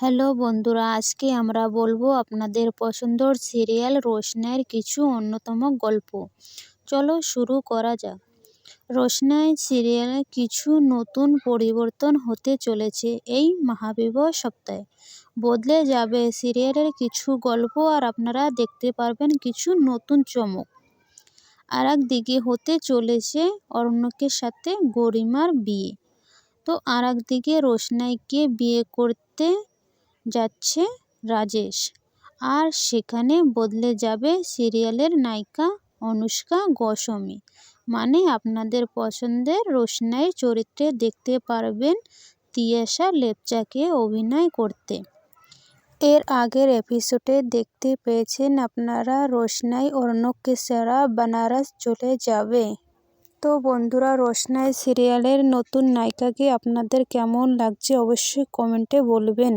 Hello বন্ধুরা, আজকে আমরা বলব আপনাদের পছন্দর সিরিয়াল রোশনাইয়ের কিছু অন্যতম গল্প। চলো শুরু করা যাক। রোশনাই সিরিয়ালে কিছু নতুন পরিবর্তন হতে চলেছে এই মহাবিবাহ সপ্তাহে। বদলে যাবে সিরিয়ালের কিছু গল্প আর আপনারা দেখতে পারবেন কিছু নতুন চমক। আর একদিকে হতে চলেছে অরণ্যকের সাথে গরিমার বিয়ে। তো আর একদিকে রোশনাইকে বিয়ে করতে যাচ্ছে রাজেশ। আর সেখানে বদলে যাবে সিরিয়ালের নায়িকা অনুষ্কা গোস্বামী। মানে আপনাদের পছন্দের রোশনাইয়ের চরিত্রে দেখতে পারবেন তিয়াশা লেপচাকে অভিনয় করতে। এর আগের এপিসোডে দেখতে পেয়েছেন আপনারা রোশনাই অর্ণবকে সেরা বেনারস চলে যাবে। তো বন্ধুরা, রোশনাই সিরিয়ালের নতুন নায়িকাকে আপনাদের কেমন লাগছে অবশ্যই কমেন্টে বলবেন।